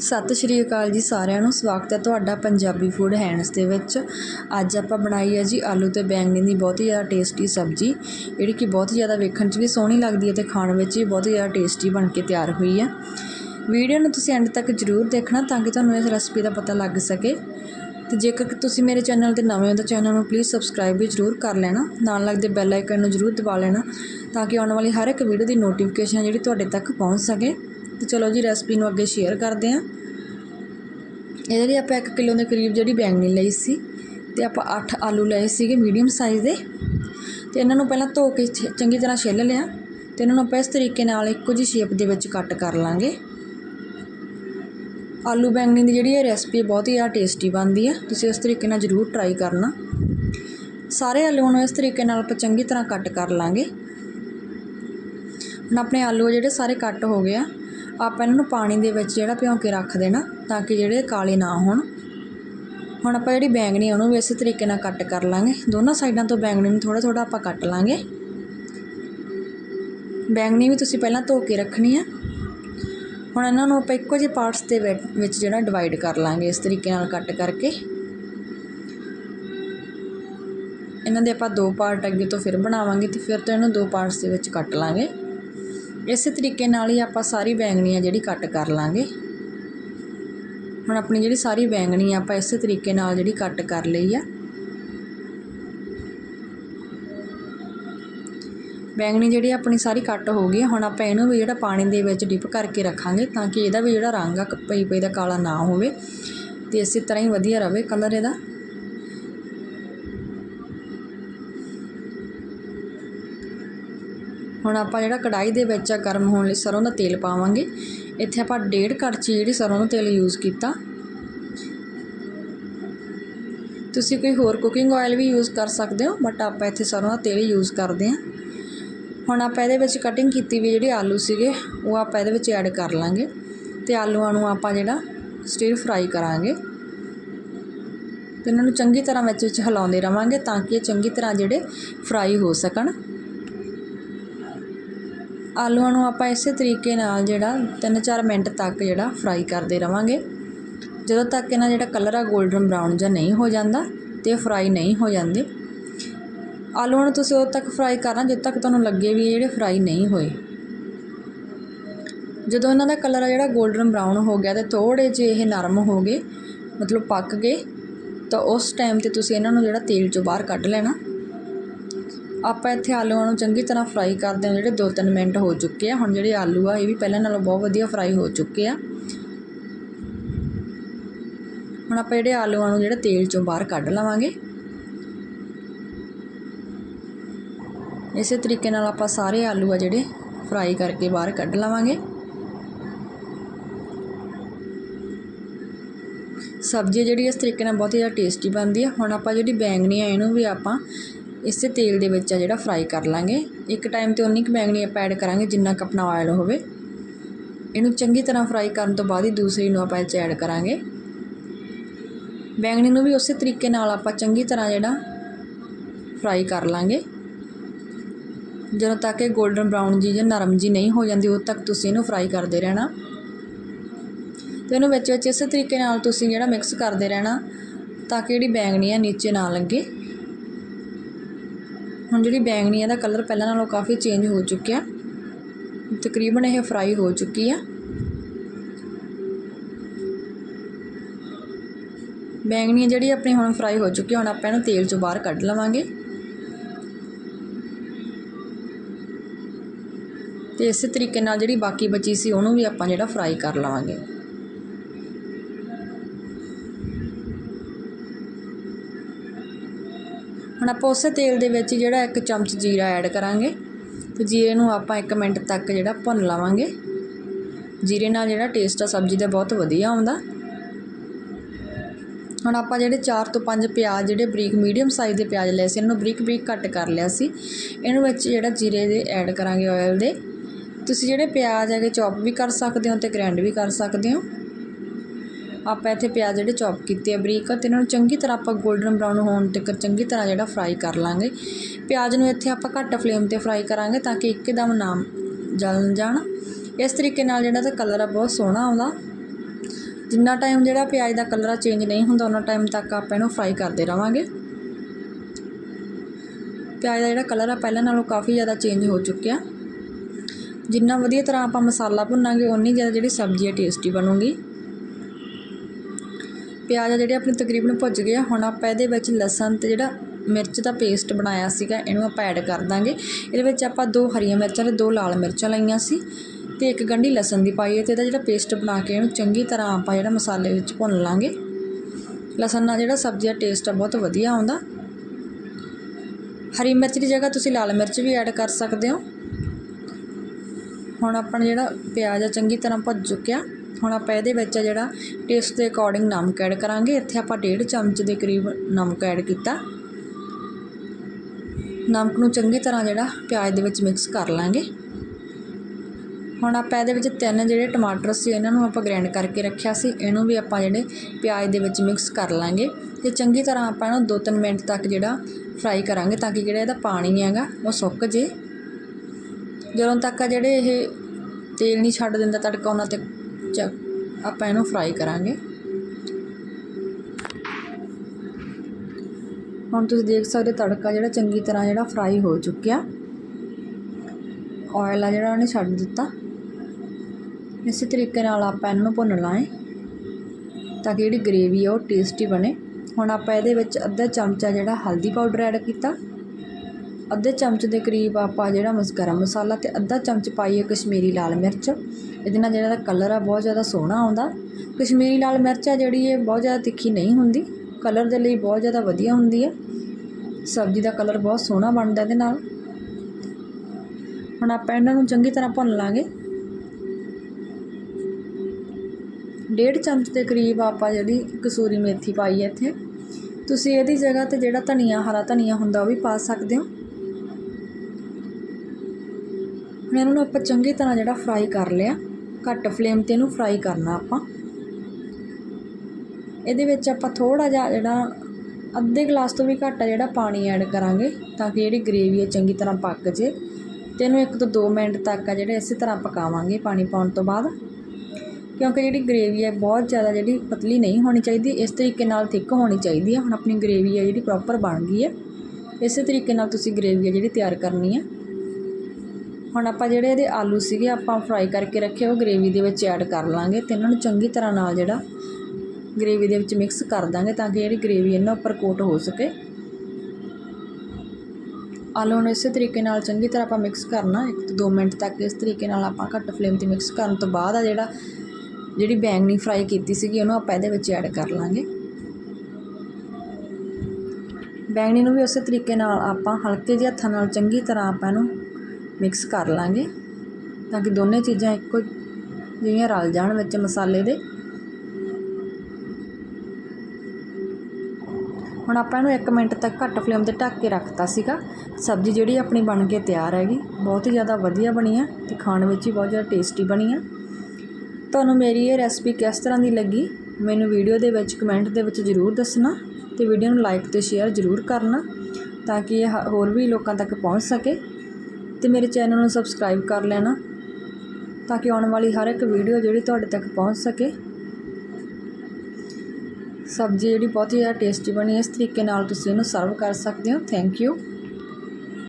ਸਤਿ ਸ਼੍ਰੀ ਅਕਾਲ ਜੀ ਸਾਰਿਆਂ ਨੂੰ। ਸਵਾਗਤ ਹੈ ਤੁਹਾਡਾ ਪੰਜਾਬੀ ਫੂਡ ਹੈਂਡਸ ਦੇ ਵਿੱਚ। ਅੱਜ ਆਪਾਂ ਬਣਾਈ ਹੈ ਜੀ ਆਲੂ ਤੇ ਬੈਂਗਣੀ ਦੀ ਬਹੁਤ ਹੀ ਜ਼ਿਆਦਾ ਟੇਸਟੀ ਸਬਜ਼ੀ, ਜਿਹੜੀ ਕਿ ਬਹੁਤ ਹੀ ਜ਼ਿਆਦਾ ਵੇਖਣ 'ਚ ਵੀ ਸੋਹਣੀ ਲੱਗਦੀ ਹੈ ਤੇ ਖਾਣ ਵਿੱਚ ਵੀ ਬਹੁਤ ਹੀ ਜ਼ਿਆਦਾ ਟੇਸਟੀ ਬਣ ਕੇ ਤਿਆਰ ਹੋਈ ਹੈ। ਵੀਡੀਓ ਨੂੰ ਤੁਸੀਂ ਐਂਡ ਤੱਕ ਜ਼ਰੂਰ ਦੇਖਣਾ ਤਾਂ ਕਿ ਤੁਹਾਨੂੰ ਇਸ ਰੈਸਪੀ ਦਾ ਪਤਾ ਲੱਗ ਸਕੇ। ਤੇ ਜੇਕਰ ਤੁਸੀਂ ਮੇਰੇ ਚੈਨਲ ਤੇ ਨਵੇਂ ਹੋ ਤਾਂ ਚੈਨਲ ਨੂੰ ਪਲੀਜ਼ ਸਬਸਕ੍ਰਾਈਬ ਵੀ ਜ਼ਰੂਰ ਕਰ ਲੈਣਾ। ਨਾਲ ਲੱਗਦੇ ਬੈਲ ਆਈਕਨ ਨੂੰ ਜ਼ਰੂਰ ਦਬਾ ਲੈਣਾ ਤਾਂ ਕਿ ਆਉਣ ਵਾਲੀ ਹਰ ਇੱਕ ਵੀਡੀਓ ਦੀ ਨੋਟੀਫਿਕੇਸ਼ਨ ਜਿਹੜੀ ਤੁਹਾਡੇ ਤੱਕ ਪਹੁੰਚ ਸਕੇ। ਤੇ ਚਲੋ ਜੀ ਰੈਸਪੀ ਨੂੰ ਅੱਗੇ ਸ਼ੇਅਰ ਕਰਦੇ ਹਾਂ। ਇਹਦੇ ਲਈ ਆਪਾਂ 1 ਕਿਲੋ ਦੇ ਕਰੀਬ ਜਿਹੜੀ ਬੈਂਗਣੀ ਲਈ ਸੀ ਤੇ ਆਪਾਂ 8 ਆਲੂ ਲਏ ਸੀਗੇ ਮੀਡੀਅਮ ਸਾਈਜ਼ ਦੇ। ਤੇ ਇਹਨਾਂ ਨੂੰ ਪਹਿਲਾਂ ਧੋ ਕੇ ਛ- ਚੰਗੀ ਤਰ੍ਹਾਂ ਛਿੱਲ ਲਿਆ। ਤੇ ਇਹਨਾਂ ਨੂੰ ਆਪਾਂ ਇਸ ਤਰੀਕੇ ਨਾਲ ਇੱਕੋ ਜਿਹੀ ਸ਼ੇਪ ਦੇ ਵਿੱਚ ਕੱਟ ਕਰ ਲਾਂਗੇ। ਆਲੂ ਬੈਂਗਣੀ ਦੀ ਜਿਹੜੀ ਇਹ ਰੈਸਪੀ ਬਹੁਤ ਹੀ ਜ਼ਿਆਦਾ ਟੇਸਟੀ ਬਣਦੀ ਆ ਤੁਸੀਂ ਇਸ ਤਰੀਕੇ ਨਾਲ ਜ਼ਰੂਰ ਟਰਾਈ ਕਰਨਾ। ਸਾਰੇ ਆਲੂਆਂ ਨੂੰ ਇਸ ਤਰੀਕੇ ਨਾਲ ਆਪਾਂ ਚੰਗੀ ਤਰ੍ਹਾਂ ਕੱਟ ਕਰ ਲਾਂਗੇ। ਹੁਣ ਆਪਣੇ ਆਲੂ ਜਿਹੜੇ ਸਾਰੇ ਕੱਟ ਹੋ ਗਏ ਆ। ਆਪਾਂ ਇਹਨਾਂ ਨੂੰ ਪਾਣੀ ਦੇ ਵਿੱਚ ਜਿਹੜਾ ਭਿਉਂ ਕੇ ਰੱਖ ਦੇਣਾ ਤਾਂ ਕਿ ਜਿਹੜੇ ਕਾਲੇ ਨਾ ਹੋਣ। ਹੁਣ ਆਪਾਂ ਜਿਹੜੀ ਬੈਂਗਣੀ ਉਹਨੂੰ ਵੀ ਇਸੇ ਤਰੀਕੇ ਨਾਲ ਕੱਟ ਕਰ ਲਾਂਗੇ। ਦੋਨਾਂ ਸਾਈਡਾਂ ਤੋਂ ਬੈਂਗਣੀ ਨੂੰ ਥੋੜਾ ਥੋੜਾ ਆਪਾਂ ਕੱਟ ਲਾਂਗੇ। ਬੈਂਗਣੀ ਵੀ ਤੁਸੀਂ ਪਹਿਲਾਂ ਧੋ ਕੇ ਰੱਖਣੀ ਆ। ਹੁਣ ਇਹਨਾਂ ਨੂੰ ਆਪਾਂ ਇੱਕੋ ਜਿਹੇ ਪਾਰਟਸ ਦੇ ਵਿੱਚ ਵਿੱਚ ਜਿਹੜਾ ਡਿਵਾਈਡ ਕਰ ਲਾਂਗੇ ਇਸ ਤਰੀਕੇ ਨਾਲ ਕੱਟ ਕਰਕੇ। ਇਹਨਾਂ ਦੇ ਆਪਾਂ ਦੋ ਪਾਰਟ ਅੱਗੇ ਤੋਂ ਫਿਰ ਬਣਾਵਾਂਗੇ ਤੇ ਫਿਰ ਤੋਂ ਇਹਨੂੰ ਦੋ ਪਾਰਟਸ ਦੇ ਵਿੱਚ ਕੱਟ ਲਾਂਗੇ। ਇਸੇ ਤਰੀਕੇ ਨਾਲ ਹੀ ਆਪਾਂ ਸਾਰੀ ਬੈਂਗਣੀ ਆ ਜਿਹੜੀ ਕੱਟ ਕਰ ਲਾਂਗੇ। ਹੁਣ ਆਪਣੀ ਜਿਹੜੀ ਸਾਰੀ ਬੈਂਗਣੀ ਆ, ਆਪਾਂ ਇਸੇ ਤਰੀਕੇ ਨਾਲ ਜਿਹੜੀ ਕੱਟ ਕਰ ਲਈ ਆ। ਬੈਂਗਣੀ ਜਿਹੜੀ ਆਪਣੀ ਸਾਰੀ ਕੱਟ ਹੋ ਗਈ ਹੁਣ ਆਪਾਂ ਇਹਨੂੰ ਵੀ ਜਿਹੜਾ ਪਾਣੀ ਦੇ ਵਿੱਚ ਡਿਪ ਕਰਕੇ ਰੱਖਾਂਗੇ ਤਾਂ ਕਿ ਇਹਦਾ ਵੀ ਜਿਹੜਾ ਰੰਗ ਆ ਕ- ਪਈ ਪਈ ਦਾ ਕਾਲਾ ਨਾ ਹੋਵੇ ਤੇ ਇਸੇ ਤਰ੍ਹਾਂ ਹੀ ਵਧੀਆ ਰਵੇ ਕਲਰ ਇਹਦਾ। ਹੁਣ ਆਪਾਂ ਜਿਹੜਾ ਕੜਾਈ ਦੇ ਵਿੱਚ ਆ ਗਰਮ ਹੋਣ ਲਈ ਸਰੋਂ ਦਾ ਤੇਲ ਪਾਵਾਂਗੇ। ਇੱਥੇ ਆਪਾਂ ਡੇਢ ਕੜਚੀ ਜਿਹੜੀ ਸਰੋਂ ਦਾ ਤੇਲ ਯੂਜ਼ ਕੀਤਾ। ਤੁਸੀਂ ਕੋਈ ਹੋਰ ਕੁਕਿੰਗ ਆਇਲ ਵੀ ਯੂਜ਼ ਕਰ ਸਕਦੇ ਹੋ ਬਟ ਆਪਾਂ ਇੱਥੇ ਸਰੋਂ ਦਾ ਤੇਲ ਯੂਜ਼ ਕਰਦੇ ਹਾਂ। ਹੁਣ ਆਪਾਂ ਇਹਦੇ ਵਿੱਚ ਕਟਿੰਗ ਕੀਤੀ ਵੀ ਜਿਹੜੇ ਆਲੂ ਸੀਗੇ, ਉਹ ਆਪਾਂ ਇਹਦੇ ਵਿੱਚ ਐਡ ਕਰ ਲਾਂਗੇ। ਤੇ ਆਲੂਆਂ ਨੂੰ ਆਪਾਂ ਜਿਹੜਾ ਸਟੀਰ ਫਰਾਈ ਕਰਾਂਗੇ। ਤੇ ਇਹਨਾਂ ਨੂੰ ਚੰਗੀ ਤਰ੍ਹਾਂ ਵਿੱਚ ਵਿੱਚ ਹਿਲਾਉਂਦੇ ਰਵਾਂਗੇ ਤਾਂ ਕਿ ਇਹ ਚੰਗੀ ਤਰ੍ਹਾਂ ਜਿਹੜੇ ਫਰਾਈ ਹੋ ਸਕਣ। ਆਲੂਆਂ ਨੂੰ ਆਪਾਂ ਇਸੇ ਤਰੀਕੇ ਨਾਲ ਜਿਹੜਾ 3-4 ਮਿੰਟ ਤੱਕ ਜਿਹੜਾ ਫਰਾਈ ਕਰਦੇ ਰਵਾਂਗੇ। ਜਦੋਂ ਤੱਕ ਇਹਨਾਂ ਜਿਹੜਾ ਕਲਰ ਆ 골ਡਨ ਬਰਾਊਨ ਜਾਂ ਨਹੀਂ ਹੋ ਜਾਂਦਾ ਤੇ ਫਰਾਈ ਨਹੀਂ ਹੋ ਜਾਂਦੇ। ਆਲੂਆਂ ਨੂੰ ਤੁਸੀਂ ਉਦੋਂ ਤੱਕ ਫਰਾਈ ਕਰਨਾ ਜਦ ਤੱਕ ਤੁਹਾਨੂੰ ਲੱਗੇ ਵੀ ਇਹ ਜਿਹੜੇ ਫਰਾਈ ਨਹੀਂ ਹੋਏ। ਜਦੋਂ ਇਹਨਾਂ ਦਾ ਕਲਰ ਆ ਜਿਹੜਾ 골ਡਨ ਬਰਾਊਨ ਹੋ ਗਿਆ ਤੇ ਥੋੜੇ ਜਿਹੇ ਇਹ ਨਰਮ ਹੋ ਗਏ, ਮਤਲਬ ਪੱਕ ਗਏ, ਤਾਂ ਉਸ ਟਾਈਮ ਤੇ ਤੁਸੀਂ ਇਹਨਾਂ ਨੂੰ ਜਿਹੜਾ ਤੇਲ ਚੋਂ ਬਾਹਰ ਕੱਢ ਲੈਣਾ। ਆਪਾਂ ਇੱਥੇ ਆਲੂਆਂ ਨੂੰ ਚੰਗੀ ਤਰ੍ਹਾਂ ਫਰਾਈ ਕਰਦੇ ਹਾਂ, ਜਿਹੜੇ 2-3 ਮਿੰਟ ਹੋ ਚੁੱਕੇ ਆ। ਹੁਣ ਜਿਹੜੇ ਆਲੂ ਆ, ਇਹ ਵੀ ਪਹਿਲਾਂ ਨਾਲੋਂ ਬਹੁਤ ਵਧੀਆ ਫਰਾਈ ਹੋ ਚੁੱਕੇ ਆ। ਹੁਣ ਆਪਾਂ ਜਿਹੜੇ ਆਲੂਆਂ ਨੂੰ ਜਿਹੜਾ ਤੇਲ ਚੋਂ ਬਾਹਰ ਕੱਢ ਲਵਾਂਗੇ। ਇਸੇ ਤਰੀਕੇ ਨਾਲ ਆਪਾਂ ਸਾਰੇ ਆਲੂ ਆ ਜਿਹੜੇ ਫਰਾਈ ਕਰਕੇ ਬਾਹਰ ਕੱਢ ਲਵਾਂਗੇ। ਸਬਜ਼ੀ ਜਿਹੜੀ ਇਸ ਤਰੀਕੇ ਨਾਲ ਬਹੁਤ ਹੀ ਜ਼ਿਆਦਾ ਟੇਸਟੀ ਬਣਦੀ ਹੈ ਹੁਣ ਆਪਾਂ ਜਿਹੜੀ ਬੈਂਗਣੀ ਆ ਇਹਨੂੰ ਵੀ ਆਪਾਂ ਇਸੇ ਤੇਲ ਦੇ ਵਿੱਚ ਆ ਜਿਹੜਾ ਫਰਾਈ ਕਰ ਲਾਂਗੇ। ਇੱਕ ਟਾਈਮ ਤੇ ਉਨੀ ਕੁ ਬੈਂਗਣੀ ਆਪਾਂ ਐਡ ਕਰਾਂਗੇ, ਜਿੰਨਾ ਕੁ ਆਪਣਾ ਆਇਲ ਹੋਵੇ। ਇਹਨੂੰ ਚੰਗੀ ਤਰ੍ਹਾਂ ਫਰਾਈ ਕਰਨ ਤੋਂ ਬਾਅਦ ਹੀ ਦੂਸਰੀ ਨੂੰ ਆਪਾਂ ਇਹ 'ਚ ਐਡ ਕਰਾਂਗੇ। ਬੈਂਗਣੀ ਨੂੰ ਵੀ ਉਸੇ ਤਰੀਕੇ ਨਾਲ ਆਪਾਂ ਚੰਗੀ ਤਰ੍ਹਾਂ ਜਿਹੜਾ ਫਰਾਈ ਕਰ ਲਾਂਗੇ। ਜਦੋਂ ਤੱਕ ਇਹ 골ਡਨ ਬਰਾਊਨ ਜੀ ਜਾਂ ਨਰਮ ਜੀ ਨਹੀਂ ਹੋ ਜਾਂਦੀ, ਉਦੋਂ ਤੱਕ ਤੁਸੀਂ ਇਹਨੂੰ ਫਰਾਈ ਕਰਦੇ ਰਹਿਣਾ। ਤੇ ਇਹਨੂੰ ਵਿੱਚ ਵਿੱਚ ਇਸੇ ਤਰੀਕੇ ਨਾਲ ਤੁਸੀਂ ਜਿਹੜਾ ਮਿਕਸ ਕਰਦੇ ਰਹਿਣਾ, ਤਾਂ ਕਿ ਜਿਹੜੀ ਬੈਂਗਣੀ ਆ ਨੀਚੇ ਨਾ ਲੱਗੇ। ਹੁਣ ਜਿਹੜੀ ਬੈਂਗਣੀ ਆ ਦਾ ਕਲਰ ਪਹਿਲਾਂ ਨਾਲੋਂ ਕਾਫੀ ਚੇਂਜ ਹੋ ਚੁੱਕਿਆ ਤਕਰੀਬਨ ਇਹ ਫਰਾਈ ਹੋ ਚੁੱਕੀ ਆ ਬੈਂਗਣੀ ਜਿਹੜੀ ਆਪਣੀ ਹੁਣ ਫਰਾਈ ਹੋ ਚੁੱਕੀ ਆ, ਹੁਣ ਆਪਾਂ ਇਹਨੂੰ ਤੇਲ ਚੋਂ ਬਾਹਰ ਕੱਢ ਲਵਾਂਗੇ। ਤੇ ਇਸੇ ਤਰੀਕੇ ਨਾਲ ਜਿਹੜੀ ਬਾਕੀ ਬਚੀ ਸੀ ਉਹਨੂੰ ਵੀ ਆਪਾਂ ਜਿਹੜਾ ਫਰਾਈ ਕਰ ਲਵਾਂਗੇ। ਹੁਣ ਆਪਾਂ ਉਸੇ ਤੇਲ ਦੇ ਵਿੱਚ ਜਿਹੜਾ ਇੱਕ ਚਮਚ ਜੀਰਾ ਐਡ ਕਰਾਂਗੇ। ਤੇ ਜੀਰੇ ਨੂੰ ਆਪਾਂ 1 ਮਿੰਟ ਤੱਕ ਜਿਹੜਾ ਭੁੰਨ ਲਵਾਂਗੇ। ਜੀਰੇ ਨਾਲ ਜਿਹੜਾ ਟੇਸਟ ਆ, ਸਬਜ਼ੀ ਦਾ ਬਹੁਤ ਵਧੀਆ ਆਉਂਦਾ। ਹੁਣ ਆਪਾਂ ਜਿਹੜੇ 4 ਤੋਂ 5 ਪਿਆਜ਼, ਜਿਹੜੇ ਬਰੀਕ ਮੀਡੀਅਮ ਸਾਈਜ਼ ਦੇ ਪਿਆਜ਼ ਲਏ ਸੀ, ਇਹਨਾਂ ਨੂੰ ਬਰੀਕ ਬਰੀਕ ਕੱਟ ਕਰ ਲਿਆ ਸੀ। ਇਹਨੂੰ ਵਿੱਚ ਜਿਹੜਾ ਜੀਰੇ ਦੇ ਐਡ ਕਰਾਂਗੇ ਆਇਲ ਦੇ। ਤੁਸੀਂ ਜਿਹੜੇ ਪਿਆਜ਼ ਹੈਗੇ ਚੌਪ ਵੀ ਕਰ ਸਕਦੇ ਹੋ ਤੇ ਗ੍ਰੈਂਡ ਵੀ ਕਰ ਸਕਦੇ ਹੋ। ਆਪਾਂ ਇੱਥੇ ਪਿਆਜ਼ ਜਿਹੜੇ ਚੌਪ ਕੀਤੇ ਆ ਬਰੀਕ ਅਤੇ ਇਹਨਾਂ ਨੂੰ ਚੰਗੀ ਤਰ੍ਹਾਂ ਆਪਾਂ 골ਡਨ ਬਰਾਊਨ ਹੋਣ ਤੱਕ ਚੰਗੀ ਤਰ੍ਹਾਂ ਜਿਹੜਾ ਫਰਾਈ ਕਰ ਲਾਂਗੇ। ਪਿਆਜ਼ ਨੂੰ ਇੱਥੇ ਆਪਾਂ ਘੱਟ ਫਲੇਮ ਤੇ ਫਰਾਈ ਕਰਾਂਗੇ ਤਾਂ ਕਿ ਇੱਕਦਮ ਨਾ ਜਲ ਜਾਣ। ਇਸ ਤਰੀਕੇ ਨਾਲ ਜਿਹੜਾ ਦਾ ਕਲਰ ਆ ਬਹੁਤ ਸੋਹਣਾ ਆਉਂਦਾ। ਜਿੰਨਾ ਟਾਈਮ ਜਿਹੜਾ ਪਿਆਜ਼ ਦਾ ਕਲਰ ਆ ਚੇਂਜ ਨਹੀਂ ਹੁੰਦਾ ਉਹਨਾਂ ਟਾਈਮ ਤੱਕ ਆਪਾਂ ਇਹਨੂੰ ਫਰਾਈ ਕਰਦੇ ਰਵਾਂਗੇ। ਪਿਆਜ਼ ਦਾ ਜਿਹੜਾ ਕਲਰ ਆ ਪਹਿਲਾਂ ਨਾਲੋਂ ਕਾਫੀ ਜ਼ਿਆਦਾ ਚੇਂਜ ਹੋ ਚੁੱਕਿਆ। ਜਿੰਨਾ ਵਧੀਆ ਤਰ੍ਹਾਂ ਆਪਾਂ ਮਸਾਲਾ ਭੁੰਨਾਂਗੇ ਉਨੀ ਜ਼ਿਆਦਾ ਜਿਹੜੀ ਸਬਜ਼ੀ ਆ ਟੇਸਟੀ ਬਣੂਗੀ। ਪਿਆਜ਼ ਆ ਜਿਹੜੇ ਆਪਣੇ ਤਕਰੀਬਨ ਭੁੱਜ ਗਏ ਆ, ਹੁਣ ਆਪਾਂ ਇਹਦੇ ਵਿੱਚ ਲਸਣ ਤੇ ਜਿਹੜਾ ਮਿਰਚ ਦਾ ਪੇਸਟ ਬਣਾਇਆ ਸੀਗਾ, ਇਹਨੂੰ ਆਪਾਂ ਐਡ ਕਰ ਦਾਂਗੇ। ਇਹਦੇ ਵਿੱਚ ਆਪਾਂ ਦੋ ਹਰੀਆਂ ਮਿਰਚਾਂ ਤੇ ਦੋ ਲਾਲ ਮਿਰਚਾਂ ਲਈਆਂ ਸੀ ਤੇ ਇੱਕ ਗੰਢੀ ਲਸਣ ਦੀ ਪਾਈ ਹੈ ਤੇ ਇਹਦਾ ਜਿਹੜਾ ਪੇਸਟ ਬਣਾ ਕੇ ਇਹਨੂੰ ਚੰਗੀ ਤਰ੍ਹਾਂ ਆਪਾਂ ਜਿਹੜਾ ਮਸਾਲੇ ਵਿੱਚ ਭੁੰਨ ਲਾਂਗੇ। ਲਸਣ ਨਾਲ ਜਿਹੜਾ ਸਬਜ਼ੀ ਦਾ ਟੇਸਟ ਆ ਬਹੁਤ ਵਧੀਆ ਆਉਂਦਾ। ਹਰੀ ਮਿਰਚ ਦੀ ਜਗ੍ਹਾ ਤੁਸੀਂ ਲਾਲ ਮਿਰਚ ਵੀ ਐਡ ਕਰ ਸਕਦੇ ਹੋ। ਹੁਣ ਆਪਣਾ ਜਿਹੜਾ ਪਿਆਜ਼ ਆ ਚੰਗੀ ਤਰ੍ਹਾਂ ਭੁੱਜ ਚੁੱਕਿਆ ਹੁਣ ਆਪਾਂ ਇਹਦੇ ਵਿੱਚ ਜਿਹੜਾ ਟੇਸਟ ਦੇ ਅਕੋਰਡਿੰਗ ਨਮਕ ਐਡ ਕਰਾਂਗੇ। ਇੱਥੇ ਆਪਾਂ ਡੇਢ ਚਮਚ ਦੇ ਕਰੀਬ ਨਮਕ ਐਡ ਕੀਤਾ। ਨਮਕ ਨੂੰ ਚੰਗੀ ਤਰ੍ਹਾਂ ਜਿਹੜਾ ਪਿਆਜ਼ ਦੇ ਵਿੱਚ ਮਿਕਸ ਕਰ ਲਾਂਗੇ। ਹੁਣ ਆਪਾਂ ਇਹਦੇ ਵਿੱਚ ਤਿੰਨ ਜਿਹੜੇ ਟਮਾਟਰ ਸੀ, ਇਹਨਾਂ ਨੂੰ ਆਪਾਂ ਗ੍ਰਾਈਂਡ ਕਰਕੇ ਰੱਖਿਆ ਸੀ। ਇਹਨੂੰ ਵੀ ਆਪਾਂ ਜਿਹੜੇ ਪਿਆਜ਼ ਦੇ ਵਿੱਚ ਮਿਕਸ ਕਰ ਲਾਂਗੇ। ਤੇ ਚੰਗੀ ਤਰ੍ਹਾਂ ਆਪਾਂ ਇਹਨੂੰ 2-3 ਮਿੰਟ ਤੱਕ ਜਿਹੜਾ ਫਰਾਈ ਕਰਾਂਗੇ ਤਾਂ ਕਿ ਜਿਹੜਾ ਇਹਦਾ ਪਾਣੀ ਹੈਗਾ, ਉਹ ਸੁੱਕ ਜੇ। ਜਦੋਂ ਤੱਕ ਆ ਜਿਹੜੇ ਇਹ ਤੇਲ ਨਹੀਂ ਛੱਡ ਦਿੰਦਾ ਤੜਕਾ, ਉਹਨਾਂ ਤੇ ਚ ਆਪਾਂ ਇਹਨੂੰ ਫਰਾਈ ਕਰਾਂਗੇ। ਹੁਣ ਤੁਸੀਂ ਦੇਖ ਸਕਦੇ ਹੋ ਤੜਕਾ ਜਿਹੜਾ ਚੰਗੀ ਤਰ੍ਹਾਂ ਜਿਹੜਾ ਫਰਾਈ ਹੋ ਚੁੱਕਿਆ। ਆਇਲ ਆ ਜਿਹੜਾ ਉਹਨੇ ਛੱਡ ਦਿੱਤਾ। ਇਸੇ ਤਰੀਕੇ ਨਾਲ ਆਪਾਂ ਇਹਨੂੰ ਭੁੰਨ ਲਾਂਗੇ ਤਾਂ ਕਿ ਜਿਹੜੀ ਗ੍ਰੇਵੀ ਆ ਉਹ ਟੇਸਟੀ ਬਣੇ। ਹੁਣ ਆਪਾਂ ਇਹਦੇ ਵਿੱਚ ਅੱਧਾ ਚਮਚਾ ਜਿਹੜਾ ਹਲਦੀ ਪਾਊਡਰ ਐਡ ਕੀਤਾ। ਅੱਧੇ ਚਮਚ ਦੇ ਕਰੀਬ ਆਪਾਂ ਜਿਹੜਾ ਮਸ, ਗਰਮ ਮਸਾਲਾ ਅਤੇ ਅੱਧਾ ਚਮਚ ਪਾਈਏ ਕਸ਼ਮੀਰੀ ਲਾਲ ਮਿਰਚ। ਇਹਦੇ ਨਾਲ ਜਿਹੜਾ ਦਾ ਕਲਰ ਆ ਬਹੁਤ ਜ਼ਿਆਦਾ ਸੋਹਣਾ ਆਉਂਦਾ। ਕਸ਼ਮੀਰੀ ਲਾਲ ਮਿਰਚ ਆ ਜਿਹੜੀ ਇਹ ਬਹੁਤ ਜ਼ਿਆਦਾ ਤਿੱਖੀ ਨਹੀਂ ਹੁੰਦੀ। ਕਲਰ ਦੇ ਲਈ ਬਹੁਤ ਜ਼ਿਆਦਾ ਵਧੀਆ ਹੁੰਦੀ ਹੈ ਸਬਜ਼ੀ ਦਾ ਕਲਰ ਬਹੁਤ ਸੋਹਣਾ ਬਣਦਾ ਇਹਦੇ ਨਾਲ। ਹੁਣ ਆਪਾਂ ਇਹਨਾਂ ਨੂੰ ਚੰਗੀ ਤਰ੍ਹਾਂ ਭੁੰਨ ਲਾਂਗੇ। ਡੇਢ ਚਮਚ ਦੇ ਕਰੀਬ ਆਪਾਂ ਜਿਹੜੀ ਕਸੂਰੀ ਮੇਥੀ ਪਾਈ ਹੈ ਇੱਥੇ। ਤੁਸੀਂ ਇਹਦੀ ਜਗ੍ਹਾ ਤੇ ਜਿਹੜਾ ਧਨੀਆ, ਹਰਾ ਧਨੀਆ ਹੁੰਦਾ ਉਹ ਵੀ ਪਾ ਸਕਦੇ ਹੋ। ਹੁਣ ਇਹਨਾਂ ਨੂੰ ਆਪਾਂ ਚੰਗੀ ਤਰ੍ਹਾਂ ਜਿਹੜਾ ਫਰਾਈ ਕਰ ਲਿਆ, ਘੱਟ ਫਲੇਮ ਤੇ ਇਹਨੂੰ ਫਰਾਈ ਕਰਨਾ ਆਪਾਂ। ਇਹਦੇ ਵਿੱਚ ਆਪਾਂ ਥੋੜਾ ਜਿਹਾ ਜਿਹੜਾ ਅੱਧੇ ਗਲਾਸ ਤੋਂ ਵੀ ਘੱਟ ਆ ਜਿਹੜਾ ਪਾਣੀ ਐਡ ਕਰਾਂਗੇ, ਤਾਂ ਕਿ ਜਿਹੜੀ ਗ੍ਰੇਵੀ ਹੈ ਚੰਗੀ ਤਰ੍ਹਾਂ ਪੱਕ ਜੇ। ਤੇ ਇਹਨੂੰ 1 ਤੋਂ 2 ਮਿੰਟ ਤੱਕ ਆ ਜਿਹੜੇ ਇਸੇ ਤਰ੍ਹਾਂ ਪਕਾਵਾਂਗੇ ਪਾਣੀ ਪਾਉਣ ਤੋਂ ਬਾਅਦ। ਕਿਉਂਕਿ ਜਿਹੜੀ ਗ੍ਰੇਵੀ ਹੈ ਬਹੁਤ ਜ਼ਿਆਦਾ ਜਿਹੜੀ ਪਤਲੀ ਨਹੀਂ ਹੋਣੀ ਚਾਹੀਦੀ, ਇਸ ਤਰੀਕੇ ਨਾਲ ਥਿੱਕ ਹੋਣੀ ਚਾਹੀਦੀ ਹੈ ਹੁਣ ਆਪਣੀ ਗ੍ਰੇਵੀ ਹੈ ਜਿਹੜੀ ਪ੍ਰੋਪਰ ਬਣ ਗਈ ਹੈ ਇਸੇ ਤਰੀਕੇ ਨਾਲ ਤੁਸੀਂ ਗ੍ਰੇਵੀ ਹੈ ਜਿਹੜੀ ਤਿਆਰ ਕਰਨੀ ਹੈ ਹੁਣ ਆਪਾਂ ਜਿਹੜੇ ਇਹਦੇ ਆਲੂ ਸੀਗੇ, ਆਪਾਂ ਫਰਾਈ ਕਰਕੇ ਰੱਖੇ, ਉਹ ਗ੍ਰੇਵੀ ਦੇ ਵਿੱਚ ਐਡ ਕਰ ਲਾਂਗੇ ਤੇ ਇਹਨਾਂ ਨੂੰ ਚੰਗੀ ਤਰ੍ਹਾਂ ਨਾਲ ਜਿਹੜਾ ਗ੍ਰੇਵੀ ਦੇ ਵਿੱਚ ਮਿਕਸ ਕਰ ਦਾਂਗੇ ਤਾਂ ਕਿ ਜਿਹੜੀ ਗ੍ਰੇਵੀ ਇਹਨਾਂ ਉੱਪਰ ਕੋਟ ਹੋ ਸਕੇ। ਆਲੂ ਨੂੰ ਇਸੇ ਤਰੀਕੇ ਨਾਲ ਚੰਗੀ ਤਰ੍ਹਾਂ ਆਪਾਂ ਮਿਕਸ ਕਰਨਾ 1 ਤੋਂ 2 ਮਿੰਟ ਤੱਕ ਇਸ ਤਰੀਕੇ ਨਾਲ ਆਪਾਂ ਘੱਟ ਫਲੇਮ ਤੇ ਮਿਕਸ ਕਰਨ ਤੋਂ ਬਾਅਦ ਆ ਜਿਹੜਾ, ਜਿਹੜੀ ਬੈਂਗਣੀ ਫਰਾਈ ਕੀਤੀ ਸੀਗੀ, ਉਹਨੂੰ ਆਪਾਂ ਇਹਦੇ ਵਿੱਚ ਐਡ ਕਰ ਲਾਂਗੇ। ਬੈਂਗਣੀ ਨੂੰ ਵੀ ਉਸੇ ਤਰੀਕੇ ਨਾਲ ਆਪਾਂ ਹਲਕੇ ਜਿਹੇ ਹੱਥਾਂ ਨਾਲ ਚੰਗੀ ਤਰ੍ਹਾਂ ਆਪਾਂ ਇਹਨੂੰ ਮਿਕਸ ਕਰ ਲਾਂਗੇ ਤਾਂ ਕਿ ਦੋਨੇ ਚੀਜ਼ਾਂ ਇੱਕੋ ਜਿਹੀਆਂ ਰਲ ਜਾਣ ਵਿੱਚ ਮਸਾਲੇ ਦੇ। ਹੁਣ ਆਪਾਂ ਇਹਨੂੰ 1 ਮਿੰਟ ਤੱਕ ਘੱਟ ਫਲੇਮ ਤੇ ਢੱਕ ਕੇ ਰੱਖਤਾ ਸੀਗਾ। ਸਬਜ਼ੀ ਜਿਹੜੀ ਆਪਣੀ ਬਣ ਕੇ ਤਿਆਰ ਹੈਗੀ, ਬਹੁਤ ਹੀ ਜ਼ਿਆਦਾ ਵਧੀਆ ਬਣੀ ਆ ਤੇ ਖਾਣ ਵਿੱਚ ਵੀ ਬਹੁਤ ਜ਼ਿਆਦਾ ਟੇਸਟੀ ਬਣੀ ਆ। ਤੁਹਾਨੂੰ ਮੇਰੀ ਇਹ ਰੈਸਪੀ ਕਿਸ ਤਰ੍ਹਾਂ ਦੀ ਲੱਗੀ, ਮੈਨੂੰ ਵੀਡੀਓ ਦੇ ਵਿੱਚ ਕਮੈਂਟ ਦੇ ਵਿੱਚ ਜ਼ਰੂਰ ਦੱਸਣਾ ਤੇ ਵੀਡੀਓ ਨੂੰ ਲਾਈਕ ਤੇ ਸ਼ੇਅਰ ਜ਼ਰੂਰ ਕਰਨਾ ਤਾਂ ਕਿ ਇਹ ਹ- ਹੋਰ ਵੀ ਲੋਕਾਂ ਤੱਕ ਪਹੁੰਚ ਸਕੇ। ਤੇ ਮੇਰੇ ਚੈਨਲ ਨੂੰ ਸਬਸਕ੍ਰਾਈਬ ਕਰ ਲੈਣਾ ਤਾਂ ਕਿ ਆਉਣ ਵਾਲੀ ਹਰ ਇੱਕ ਵੀਡੀਓ ਜਿਹੜੀ ਤੁਹਾਡੇ ਤੱਕ ਪਹੁੰਚ ਸਕੇ। ਸਬਜ਼ੀ ਜਿਹੜੀ ਬਹੁਤ ਹੀ ਜ਼ਿਆਦਾ ਟੇਸਟੀ ਬਣੀ ਇਸ ਤਰੀਕੇ ਨਾਲ ਤੁਸੀਂ ਇਹਨੂੰ ਸਰਵ ਕਰ ਸਕਦੇ ਹੋ। Thank you